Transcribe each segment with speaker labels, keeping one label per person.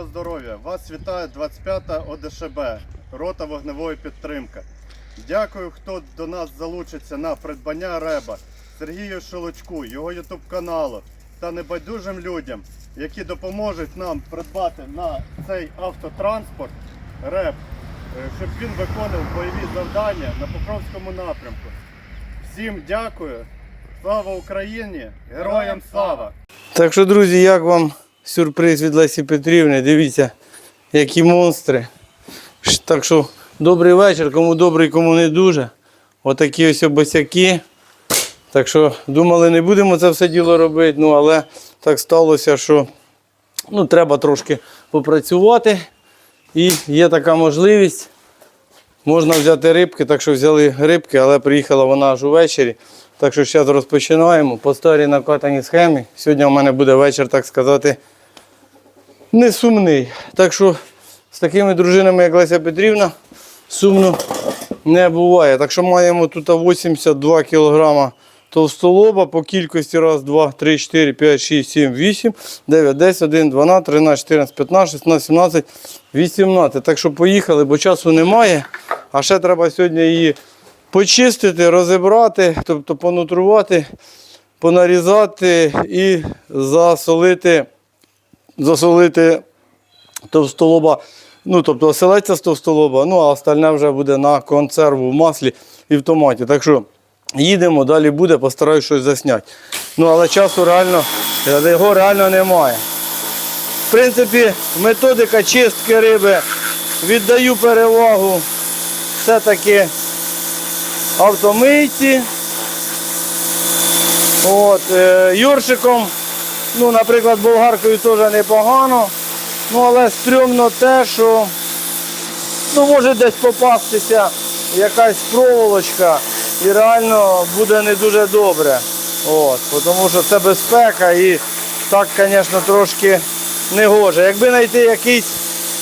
Speaker 1: Доброго здоров'я! Вас вітає 25-та ОДШБ, рота вогневої підтримки. Дякую, хто до нас залучиться на придбання реба Сергію Шелочку, його ютуб каналу та небайдужим людям, які допоможуть нам придбати на цей автотранспорт реб, е, щоб він виконував бойові завдання на Покровському напрямку. Всім дякую! Слава Україні! Героям слава!
Speaker 2: Так що, друзі, як вам сюрприз від Лесі Петрівни? Дивіться, які монстри. Так що, добрий вечір, кому добрий, кому не дуже. Отакі ось босяки. Так що думали, не будемо це все діло робити, ну але так сталося, що ну, треба трошки попрацювати. І є така можливість. Можна взяти рибки, так що взяли рибки, але приїхала вона аж увечері. Так що зараз розпочинаємо. По старій накатаній схемі. Сьогодні у мене буде вечір, так сказати, не сумний. Так що з такими дружинами, як Леся Петрівна, сумно не буває. Так що маємо тут 82 кг товстолоба по кількості раз, два, три, 4, 5, 6, 7, 8, 9, 10, 1, 12, 13, 14, 15, 16, 17, 18. Так що поїхали, бо часу немає. А ще треба сьогодні її почистити, розібрати, тобто понутрувати, понарізати і засолити, засолити товстолоба. Ну, тобто оселедця з товстолоба, ну а остальне вже буде на консерву в маслі і в томаті. Так що їдемо, далі буде, постараюсь щось засняти. Ну, але часу реально, його реально немає. В принципі, методика чистки риби віддаю перевагу все-таки автомийці. От, е, Йоршиком, ну, наприклад, болгаркою теж непогано. Ну, але стрьомно те, що ну, може десь попастися якась проволочка і реально буде не дуже добре. От, тому що це безпека і так, звісно, трошки не гоже. Якби знайти якийсь,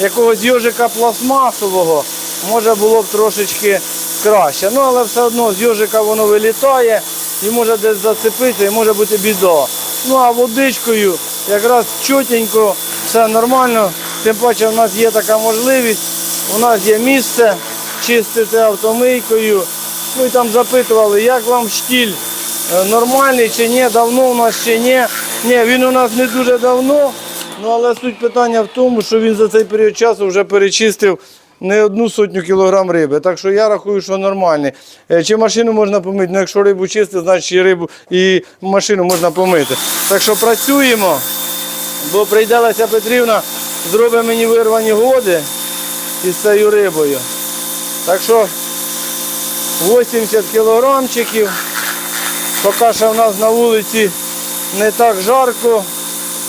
Speaker 2: якогось йожика пластмасового, може було б трошечки краще. Ну, але все одно з йожика воно вилітає і може десь зацепитися, і може бути біда. Ну а водичкою якраз чотенько, все нормально. Тим паче в нас є така можливість, у нас є місце чистити автомийкою. Ну там запитували, як вам штіль е, нормальний чи ні, давно у нас чи ні. Ні, він у нас не дуже давно, ну але суть питання в тому, що він за цей період часу вже перечистив не одну сотню кілограм риби. Так що я рахую, що нормальний. Е, Чи машину можна помити? Ну якщо рибу чистити, значить і рибу і машину можна помити. Так що працюємо, бо прийде Леся Петрівна, зробить мені вирвані годи із цією рибою. Так що 80 кілограмчиків. Поки що в нас на вулиці не так жарко,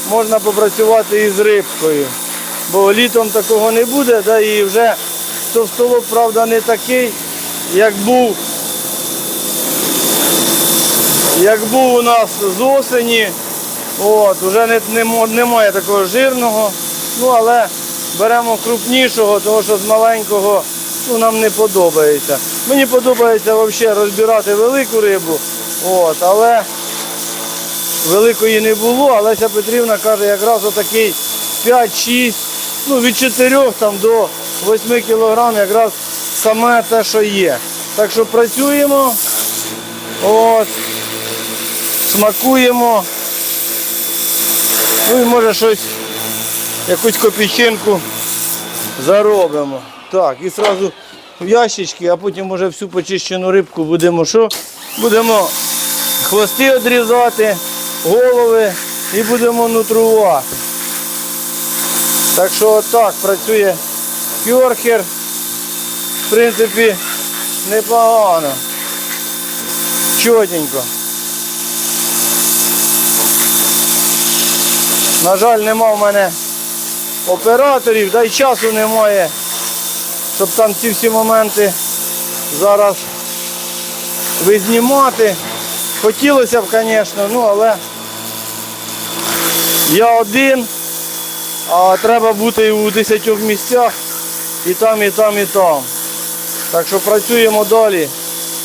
Speaker 2: можна попрацювати із рибкою. Бо літом такого не буде, да, і вже товстолоб, правда, не такий, як був, як був у нас з осені. От, вже не, не, немає такого жирного. Ну, але беремо крупнішого, тому що з маленького ну, нам не подобається. Мені подобається взагалі розбирати велику рибу, от, але великої не було, а Леся Петрівна каже, якраз отакий 5-6, ну від 4 там, до 8 кілограм якраз саме те, що є. Так що працюємо, от, смакуємо. Ну і може щось, якусь копійчинку заробимо. Так, і одразу в ящички, а потім може всю почищену рибку будемо що? Будемо хвости відрізати, голови і будемо нутрувати. Так що отак працює кьорхер. В принципі, непогано. Чотенько. На жаль, нема в мене операторів, да й часу немає, щоб там ці всі моменти зараз визнімати. Хотілося б, звісно, ну але я один, а треба бути у 10 місцях, і там, і там, і там. Так що працюємо далі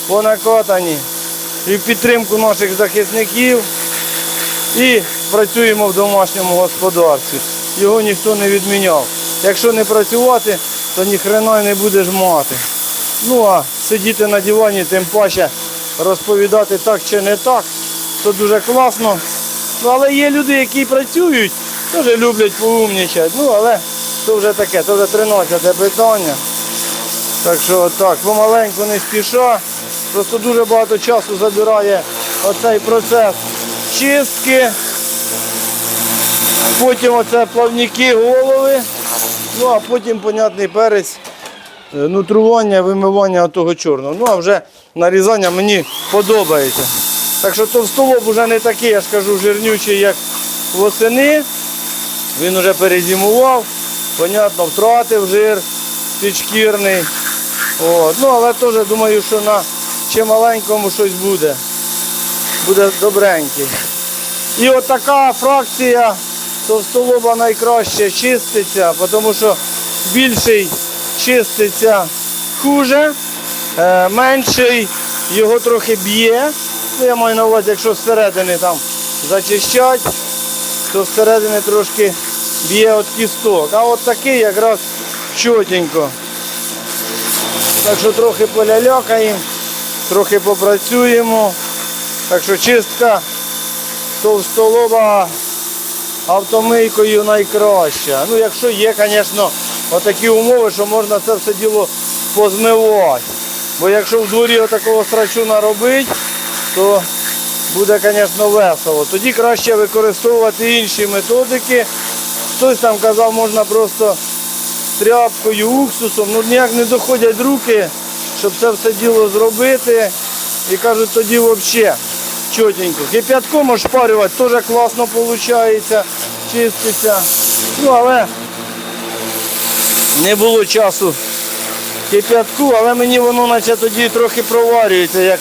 Speaker 2: по накатанні і в підтримку наших захисників і працюємо в домашньому господарстві. його ніхто не відміняв. Якщо не працювати, то ні хрена й не будеш мати. Ну а сидіти на дивані, тим паче розповідати так чи не так, то дуже класно. Ну, але є люди, які працюють, теж люблять поумнічати. Ну, але то вже таке, то вже 13 питання. Так що отак, помаленьку не спіша. Просто дуже багато часу забирає оцей процес чистки. Потім оце плавники голови. Ну а потім, понятний перець, е, нутрування, вимивання того чорного. Ну а вже нарізання мені подобається. Так що товстолоб вже не такий, я ж кажу, жирнючий, як восени. Він вже перезимував, понятно, втратив жир підшкірний. От. Ну, але теж думаю, що на чималенькому щось буде. Буде добренький. І от така фракція товстолоба найкраще чиститься, тому що більший чиститься хуже, е, менший його трохи б'є. Ну, я маю на увазі, якщо зсередини там зачищать, то зсередини трошки б'є від кісток. А от такий якраз чотенько. Так що трохи полялякаємо, трохи попрацюємо. Так що чистка товстолоба автомийкою найкраща. Ну, якщо є, звісно, отакі умови, що можна це все діло позмивати. Бо якщо в дворі отакого страчу наробити, то буде, звісно, весело. Тоді краще використовувати інші методики. Хтось там казав, можна просто тряпкою, уксусом, ну ніяк не доходять руки, щоб це все діло зробити. І кажуть, тоді взагалі чотенько. Кип'ятком ошпарювати теж класно виходить, чиститься. Ну, але не було часу кип'ятку, але мені воно наче тоді трохи проварюється. Як,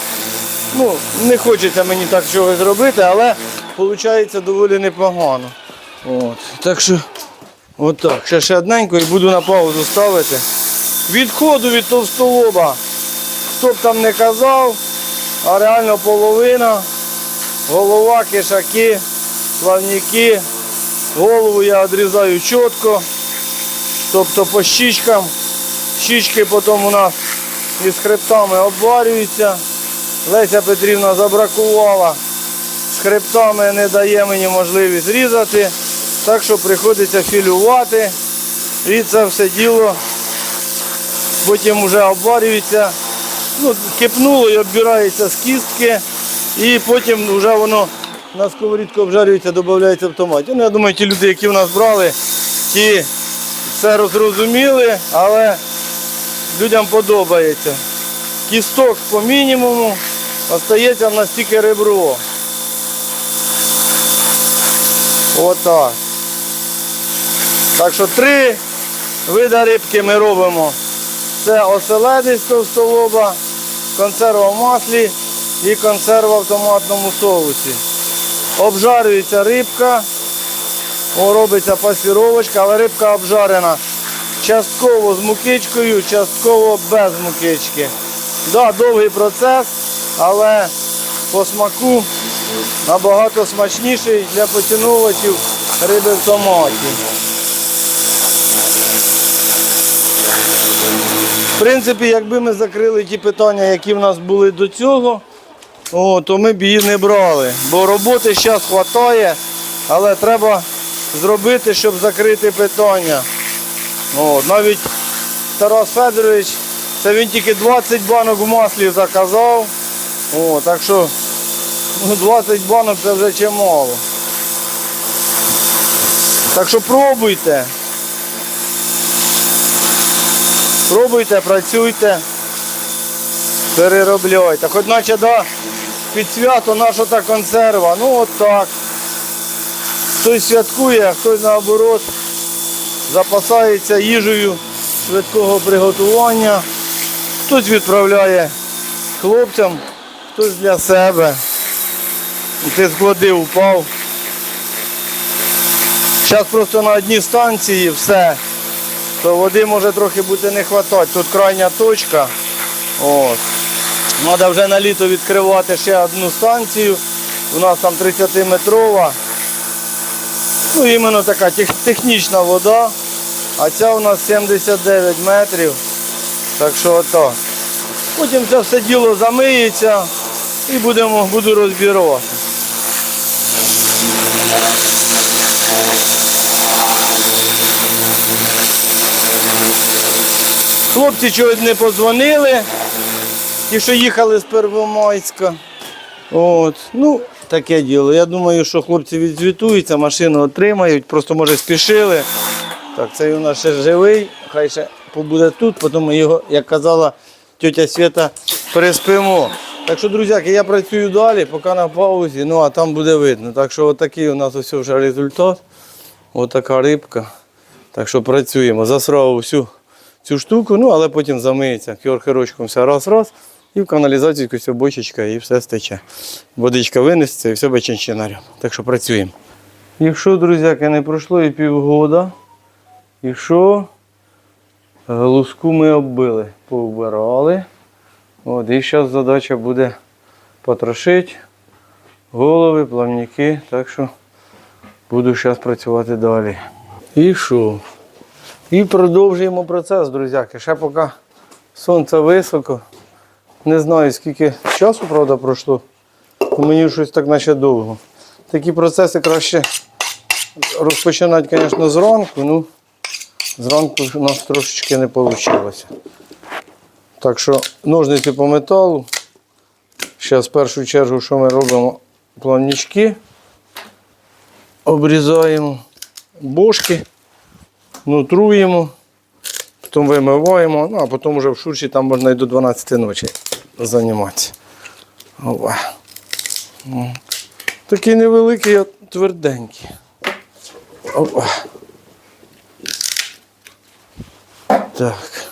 Speaker 2: ну, не хочеться мені так чогось зробити, але виходить доволі непогано. От. Так що Отак, ще ще одненько і буду на паузу ставити. Відходу від товстолоба, хто б там не казав, а реально половина, голова, кишаки, плавники. Голову я відрізаю чітко, тобто по щічкам. Щічки потім у нас із хребтами обварюються. Леся Петрівна забракувала. З хребтами не дає мені можливість різати. Так що приходиться філювати і це все діло потім вже обварюється, ну, кипнуло і оббирається з кістки, і потім вже воно на сковорідку обжарюється, додається в томаті. Ну, я думаю, ті люди, які в нас брали, ті все розрозуміли, але людям подобається. Кісток по мінімуму, остається в нас тільки ребро. Отак. Так що три види рибки ми робимо. Це оселедець товстолоба, консерва в маслі і консерва в томатному соусі. Обжарюється рибка, робиться пасіровочка, але рибка обжарена частково з мукичкою, частково без мукички. Да, довгий процес, але по смаку набагато смачніший для поціновувачів риби в томаті. В принципі, якби ми закрили ті питання, які в нас були до цього, о, то ми б її не брали. Бо роботи зараз вистачає, але треба зробити, щоб закрити питання. О, навіть Тарас Федорович, це він тільки 20 банок в маслі заказав. О, так що ну, 20 банок це вже чимало. Так що пробуйте. Пробуйте, працюйте, переробляйте. Хоч наче да, під свято наша та консерва. Ну от так. Хтось святкує, а хтось наоборот запасається їжею швидкого приготування. Хтось відправляє хлопцям, хтось для себе. Ти з води впав. Зараз просто на одній станції все то води може трохи бути не вистачати. Тут крайня точка. Треба вже на літо відкривати ще одну станцію. У нас там 30-метрова. Ну, іменно така технічна вода. А ця у нас 79 метрів. Так що ото. Потім це все діло замиється і буду розбірувати. Хлопці чогось не подзвонили, ті, що їхали з Первомайська. От. Ну, таке діло. Я думаю, що хлопці відзвітуються, машину отримають, просто може спішили. Так, цей у нас ще живий, хай ще побуде тут, потім його, як казала тетя Свята, переспимо. Так що, друзяки, я працюю далі, поки на паузі, ну а там буде видно. Так що отакий у нас ось вже результат. Отака рибка. Так що працюємо. Засрав всю цю штуку, ну але потім замиється. Кьорхерочком все раз-раз. І в каналізацію ось бочечка і все стече. Водичка винесеться і все бачинщинарем. Так що працюємо. Якщо, друзяки, не пройшло і півгода, і що? Луску ми оббили, повбирали. От, і зараз задача буде потрошити голови, плавники. Так що буду зараз працювати далі. І що? І продовжуємо процес, друзяки. Ще поки сонце високо. Не знаю, скільки часу, правда, пройшло. Мені щось так наче довго. Такі процеси краще розпочинати, звісно, зранку. Ну, зранку у нас трошечки не вийшло. Так що ножниці по металу. Зараз в першу чергу, що ми робимо? Плавнички. Обрізаємо бошки, нутруємо, потім вимиваємо, ну а потім вже в шурші там можна і до 12 ночі займатися. Ова. Такий невеликий, а тверденький. Опа. Так.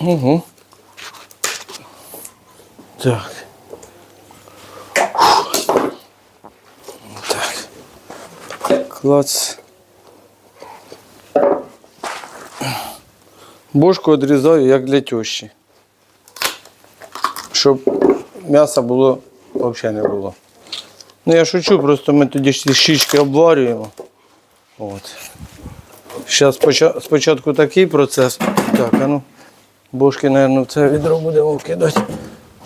Speaker 2: Угу. Так. Так. Клац. Бошку відрізаю як для тещі. Щоб м'яса було взагалі не було. Ну я шучу, просто ми тоді щічки обварюємо. От. Зараз спочатку такий процес. Так, а ну, бошки, мабуть, в це відро будемо вкидати.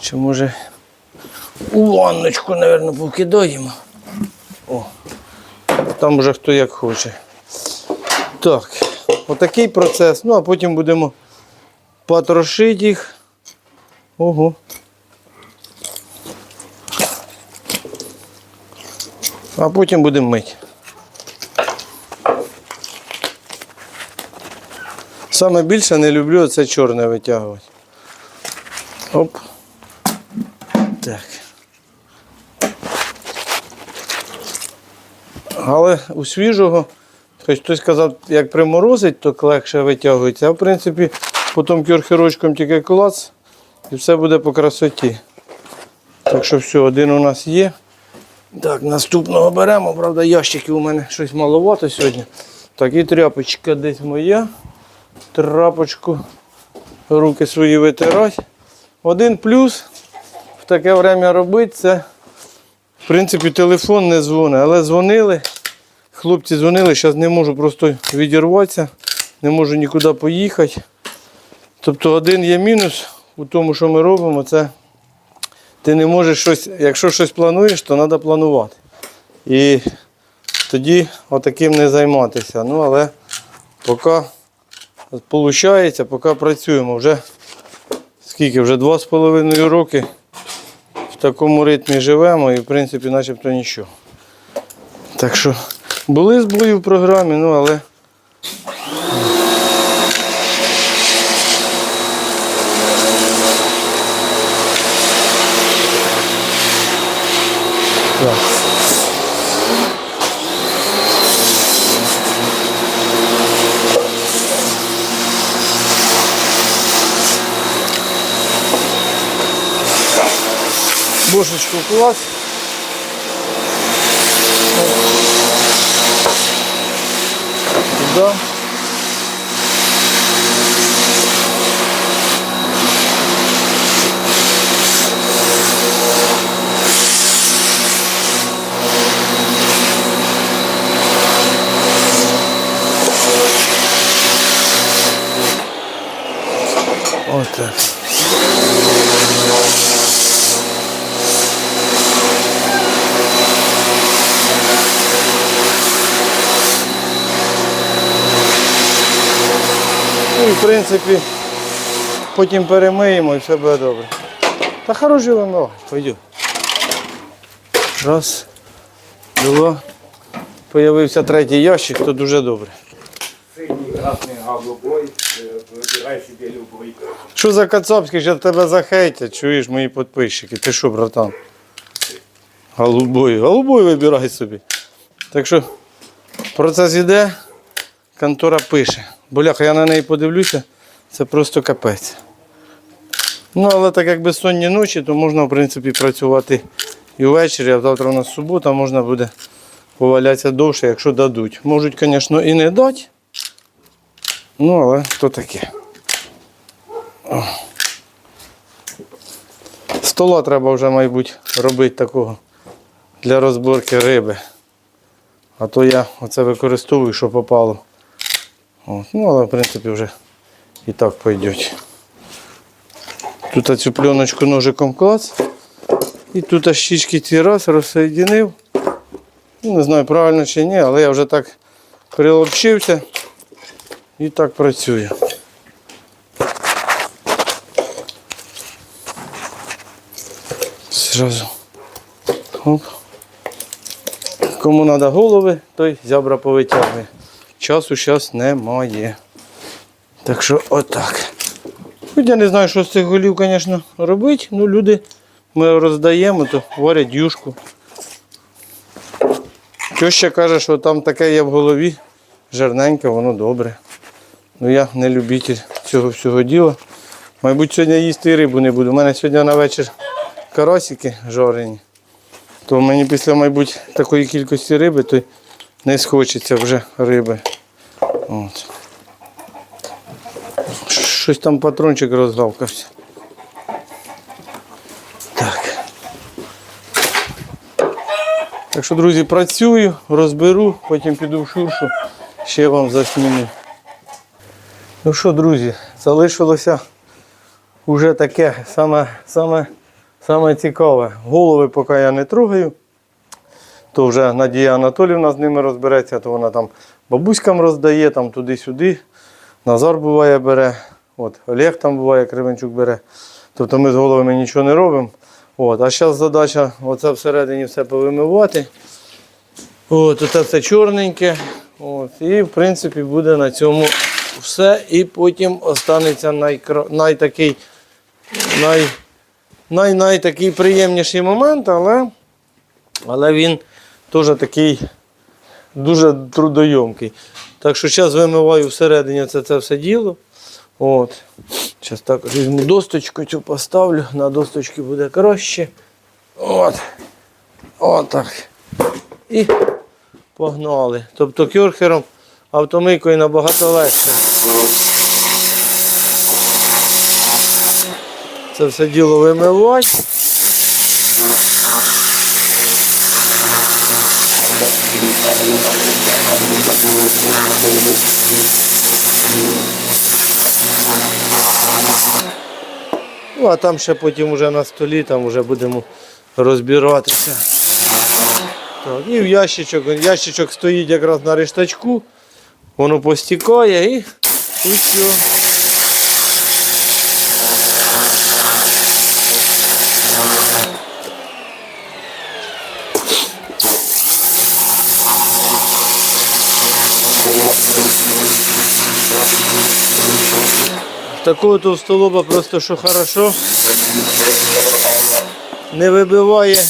Speaker 2: Чи може у ванночку, мабуть, повкидаємо. О, там вже хто як хоче. Так, отакий процес. Ну, а потім будемо потрошити їх. Ого. А потім будемо мити. Саме більше не люблю це чорне витягувати. Оп. Так. Але у свіжого, хоч хтось сказав, як приморозить, то легше витягується. А в принципі, потім кюрхерочком тільки клац і все буде по красоті. Так що все, один у нас є. Так, наступного беремо, правда, ящиків у мене щось маловато сьогодні. Так, і тряпочка десь моя. Трапочку, руки свої витирати. Один плюс в таке время робити це, в принципі, телефон не дзвонить, але дзвонили. Хлопці дзвонили, зараз не можу просто відірватися, не можу нікуди поїхати. Тобто один є мінус у тому, що ми робимо, це ти не можеш щось, якщо щось плануєш, то треба планувати. І тоді отаким не займатися. Ну, але поки виходить, поки працюємо. Вже скільки? Вже два з половиною роки в такому ритмі живемо і в принципі начебто нічого. Так що були збої в програмі, ну але. Так. подушечку класс. Туда. Вот так. Принципі потім перемиємо і все буде добре. Та хороший воно, пойду. Раз, два. Появився третій ящик, то дуже добре.
Speaker 3: Е.
Speaker 2: Що за кацапський, що тебе захейтять, чуєш мої підписчики. Ти що, братан? Голубой. Голубой вибирай собі. Так що процес іде, контора пише. Боляха, я на неї подивлюся, це просто капець. Ну, але так як безсонні ночі, то можна, в принципі, працювати і ввечері, а завтра у нас субота, можна буде повалятися довше, якщо дадуть. Можуть, звісно, і не дати. Ну, але то таке. Стола треба вже, мабуть, робити такого для розборки риби. А то я оце використовую, що попало. От. Ну, але в принципі вже і так пойдуть. Тут цю пленочку ножиком клац. І тут щічки ці раз розсоєдинив. Ну, не знаю, правильно чи ні, але я вже так приловчився і так працюю. Зразу. Оп. Кому треба голови, той зябра повитягує. Часу зараз немає. Так що отак. Хоч я не знаю, що з цих голів, звісно, робити. Ну, люди ми роздаємо, то варять юшку. Теща каже, що там таке є в голові, жирненьке, воно добре. Ну я не любитель цього всього діла. Мабуть, сьогодні їсти рибу не буду. У мене сьогодні на вечір карасики жарені. То мені після, мабуть, такої кількості риби, то не схочеться вже риби. От. Щось там патрончик розгавкався. Так. Так що, друзі, працюю, розберу, потім піду в шуршу, ще вам засніму. Ну що, друзі, залишилося вже таке саме, саме, саме цікаве. Голови поки я не трогаю. То вже Надія Анатолівна з ними розбереться, то вона там бабуськам роздає, там туди-сюди. Назар буває бере. От, Олег там буває, Кривенчук бере. Тобто ми з головами нічого не робимо. От, а зараз задача оце всередині все повимивати. От, оце все чорненьке. От, і в принципі буде на цьому все. І потім останеться найтакий, най... Най... най такий приємніший момент, але, але він теж такий дуже трудойомкий. Так що зараз вимиваю всередині це, це все діло. От. Зараз також візьму досточку цю поставлю, на досточці буде краще. От. Отак. І погнали. Тобто кюрхером автомийкою набагато легше. Це все діло вимивати. Ну, а там ще потім вже на столі, там вже будемо розбиратися. Так, і в ящичок, ящичок стоїть якраз на рештачку, воно постікає і, і все. Такого товстолоба просто що хорошо. Не вибиває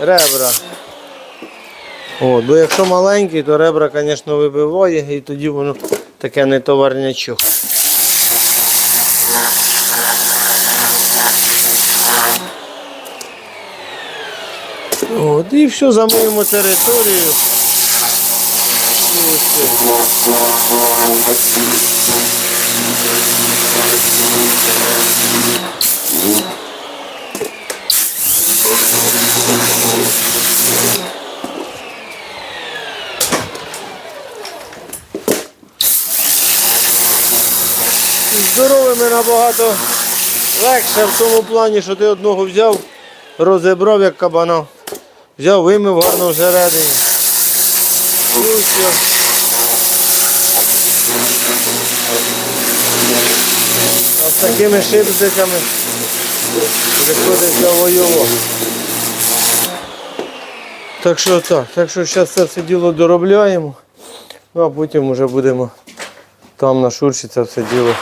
Speaker 2: ребра. О, бо якщо маленький, то ребра, звісно, вибиває і тоді воно таке не товарнячок. От, і все, замиємо територію. І все. Здоровими набагато легше в тому плані, що ти одного взяв, розібрав як кабана. Взяв, вимив гарно всередині. І все. З такими шипзиками приходиться воювати. Так що так, так що зараз це все діло доробляємо, ну а потім вже будемо там на шурші це все діло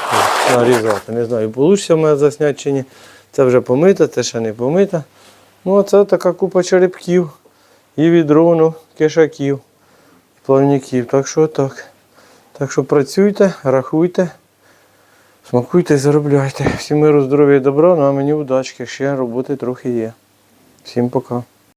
Speaker 2: нарізати. Не знаю, вийде в мене засняти. Це вже помите, це ще не помите. Ну а це така купа черепків. І відрону, кишаків, плавників. Так що так. Так що працюйте, рахуйте, смакуйте, заробляйте. Всім миру, здоров'я і добра, ну а мені удачки, ще роботи трохи є. Всім пока.